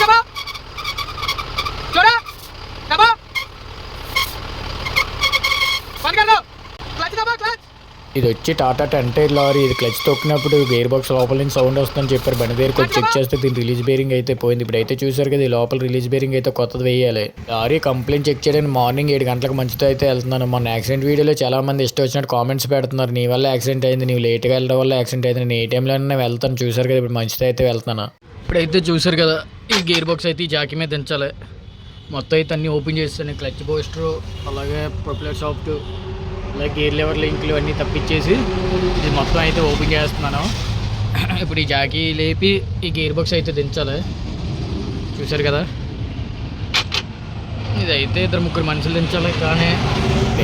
Clutch చూడా డబా ఇది వచ్చి టాటా టెంటైర్ లారీ. ఇది క్లచ్ తొక్కినప్పుడు గేర్ బాక్స్ లోపల నుంచి సౌండ్ వస్తుందని చెప్పారు. బండి దగ్గరికి వచ్చి చెక్ చేస్తే దీని రిలీజ్ బేరింగ్ అయితే పోయింది. ఇప్పుడు అయితే చూసారు కదా ఈ లోపల రిలీజ్ బేరింగ్ అయితే కొత్తది వేయాలి. లారీ కంప్లైంట్ చెక్ చేయడానికి మార్నింగ్ ఏడు గంటలకు మంచితో అయితే వెళ్తున్నాను. మొన్న యాక్సిడెంట్ వీడియోలో చాలా మంది ఇష్టం వచ్చినట్టు కామెంట్స్ పెడుతున్నారు. నీ వల్ల యాక్సిడెంట్ అయింది నీవు లేట్గా వెళ్ళడం వల్ల యాక్సిడెంట్ అయింది. నేను ఏ టైంలో వెళ్తాను. చూసారు కదా ఇప్పుడు మంచితో అయితే వెళ్తున్నాను. ఇప్పుడైతే చూసారు కదా ఈ గేర్ బాక్స్ అయితే ఈ జాకీ మీద దించాలి. మొత్తం అయితే అన్నీ ఓపెన్ చేస్తాను క్లచ్ బోస్టర్ అలాగే ప్రొపలర్ సాఫ్ట్ అలాగే గేర్ లెవర్ లింకులు అన్నీ తప్పించేసి ఇది మొత్తం అయితే ఓపెన్ చేస్తున్నాను. ఇప్పుడు ఈ జాకీ లేపి ఈ గేర్ బాక్స్ అయితే దించాలి. చూసారు కదా? ఇదైతే ఇద్దరు ముగ్గురు మనుషులు దించాలి కానీ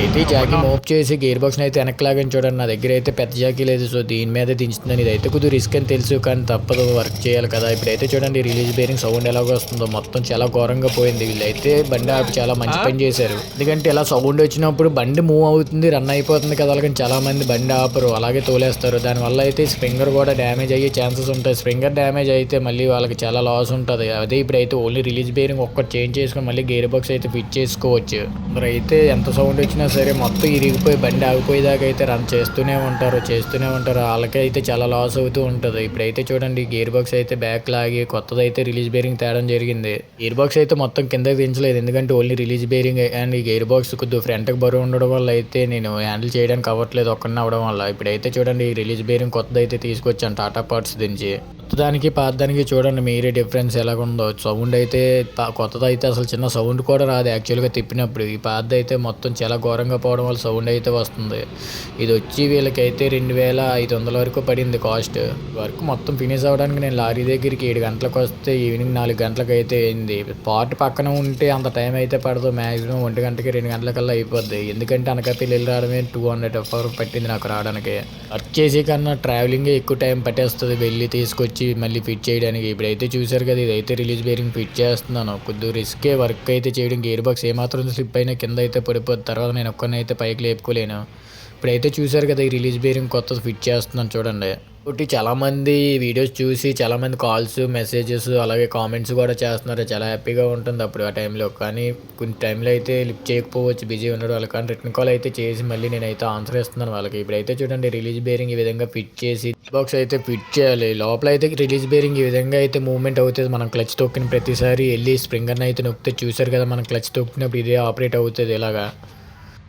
అయితే జాకీ మోప్ చేసి గేర్ బాక్స్ని అయితే వెనక్కి లాగని చూడండి. నా దగ్గర అయితే పెద్ద జాకీ లేదు. సో దీని మీద దించుతున్నాను ఇదైతే కొద్దిగా రిస్క్ అని తెలుసు కానీ తప్పదు. వర్క్ చేయాలి కదా. ఇప్పుడైతే చూడండి రిలీజ్ బేరింగ్ సౌండ్ ఎలాగో వస్తుందో. మొత్తం చాలా ఘోరంగా పోయింది. వీళ్ళైతే బండి ఆపి చాలా మంచి పని చేశారు. ఎందుకంటే ఇలా సౌండ్ వచ్చినప్పుడు బండి మూవ్ అవుతుంది రన్ అయిపోతుంది కదా అలాగని చాలా మంది బండి ఆపరు. అలాగే తోలేస్తారు. దానివల్ల అయితే స్ప్రింగర్ కూడా డ్యామేజ్ అయ్యే ఛాన్సెస్ ఉంటాయి. స్ప్రింగర్ డ్యామేజ్ అయితే మళ్ళీ వాళ్ళకి చాలా లాస్ ఉంటుంది. అదే ఇప్పుడైతే ఓన్లీ రిలీజ్ బేరింగ్ ఒక్కటి చేంజ్ చేసుకొని మళ్ళీ గేర్ బాక్స్ అయితే ఫిట్ చేసుకోవచ్చు. మరి అయితే ఎంత సౌండ్ వచ్చినా సరే మొత్తం ఇరిగిపోయి బండి ఆగిపోయేదాకా అయితే రన్ చేస్తూనే ఉంటారు చేస్తూనే ఉంటారు. వాళ్ళకైతే అయితే చాలా లాస్ అవుతూ ఉంటుంది. ఇప్పుడైతే చూడండి గేర్ బాక్స్ అయితే బ్యాక్ లాగి కొత్తది అయితే రిలీజ్ బేరింగ్ తేడం జరిగింది. గేర్ బాక్స్ అయితే మొత్తం కిందకి దించలేదు. ఎందుకంటే ఓన్లీ రిలీజ్ బేరింగ్ అండ్ ఈ గేర్ బాక్స్ కొద్దిగా ఫ్రంట్కి బరువు ఉండడం వల్ల అయితే నేను హ్యాండిల్ చేయడానికి అవ్వట్లేదు ఒక్కడిని అవ్వడం వల్ల. ఇప్పుడైతే చూడండి ఈ రిలీజ్ బేరింగ్ కొత్తది అయితే తీసుకొచ్చాను టాటా పార్ట్స్ దించి. కొత్తదానికి పాతదానికి చూడండి మీరే డిఫరెన్స్ ఎలాగుందో. సౌండ్ అయితే కొత్తది అయితే అసలు చిన్న సౌండ్ కూడా రాదు. యాక్చువల్గా తిప్పినప్పుడు ఈ పాతది అయితే మొత్తం చాలా ఘోరంగా పోవడం వల్ల సౌండ్ అయితే వస్తుంది. ఇది వచ్చి వీళ్ళకైతే రెండు వేల ఐదు వందల వరకు పడింది కాస్ట్. వర్క్ మొత్తం ఫినిష్ అవ్వడానికి నేను లారీ దగ్గరికి ఏడు గంటలకు వస్తే ఈవినింగ్ నాలుగు గంటలకు అయితే అయింది. పార్ట్ పక్కన ఉంటే అంత టైం అయితే పడదు. మ్యాక్సిమం ఒంటి గంటకి రెండు గంటలకల్లా అయిపోద్ది. ఎందుకంటే అనకాపల్లి వెళ్ళి రావడమే టూ హండ్రెడ్ అవర్ పట్టింది నాకు రావడానికి. వర్క్ చేసే కన్నా ట్రావెలింగ్ ఎక్కువ టైం పట్టేస్తుంది. వెళ్ళి తీసుకొచ్చి మళ్ళీ ఫిట్ చేయడానికి. ఇప్పుడైతే చూసారు కదా ఇదైతే రిలీజ్ బేరింగ్ ఫిట్ చేస్తున్నాను. కొద్దిగా రిస్కే వర్క్ అయితే చేయడం. గేర్ బాక్స్ ఏమాత్రం స్లిప్ అయినా కింద అయితే పడిపోద్ది. తర్వాత నేను ఒక్కనైతే పైకి లేపుకోలేను. ఇప్పుడైతే చూసారు కదా ఈ రిలీజ్ బేరింగ్ కొత్తది ఫిట్ చేస్తున్నాను చూడండి. ఒకటి చాలామంది వీడియోస్ చూసి చాలామంది కాల్స్ మెసేజెస్ అలాగే కామెంట్స్ కూడా చేస్తున్నారు. చాలా హ్యాపీగా ఉంటుంది అప్పుడు ఆ టైంలో కానీ కొన్ని టైంలో అయితే లిఫ్ట్ చేయకపోవచ్చు. బిజీ ఉండడం వాళ్ళకి. కానీ రిటర్న్ కాల్ అయితే చేసి మళ్ళీ నేనైతే ఆన్సర్ ఇస్తున్నాను వాళ్ళకి. ఇప్పుడైతే చూడండి రిలీజ్ బేరింగ్ ఈ విధంగా ఫిట్ చేసి బాక్స్ అయితే ఫిట్ చేయాలి. లోపల అయితే రిలీజ్ బేరింగ్ ఈ విధంగా అయితే మూవ్మెంట్ అవుతుంది. మనం క్లచ్ తొక్కిన ప్రతిసారి వెళ్ళి స్ప్రింగర్ని అయితే నొక్కితే చూసారు కదా మనం క్లచ్ తొక్కినప్పుడు ఇదే ఆపరేట్ అవుతుంది ఇలాగా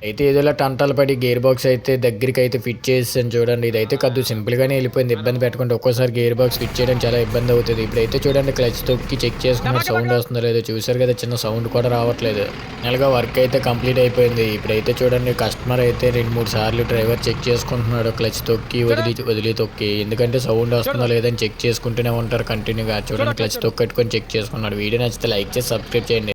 అయితే ఏదోలా టంటాలు పడి గేర్ బాక్స్ అయితే దగ్గరికి అయితే ఫిట్ చేసాను చూడండి. ఇదైతే కొద్దిగా సింపుల్గానే వెళ్ళిపోయింది. ఇబ్బంది పెట్టకుండా ఒక్కోసారి గేర్ బాక్స్ ఫిట్ చేయడం చాలా ఇబ్బంది అవుతుంది. ఇప్పుడైతే చూడండి క్లచ్ తొక్కి చెక్ చేసుకున్న సౌండ్ వస్తుందో లేదో చూసారు కదా చిన్న సౌండ్ కూడా రావట్లేదు. నెలగా వర్క్ అయితే కంప్లీట్ అయిపోయింది. ఇప్పుడైతే చూడండి కస్టమర్ అయితే రెండు మూడు సార్లు డ్రైవర్ చెక్ చేసుకుంటున్నాడు. క్లచ్ తొక్కి వదిలి వదిలి తొక్కి. ఎందుకంటే సౌండ్ వస్తుందో లేదని చెక్ చేసుకుంటూనే ఉంటారు కంటిన్యూగా చూడండి క్లచ్ తొక్కట్టుకొని చెక్ చేసుకున్నాడు. వీడియో నచ్చితే లైక్ చేసి సబ్స్క్రైబ్ చేయండి.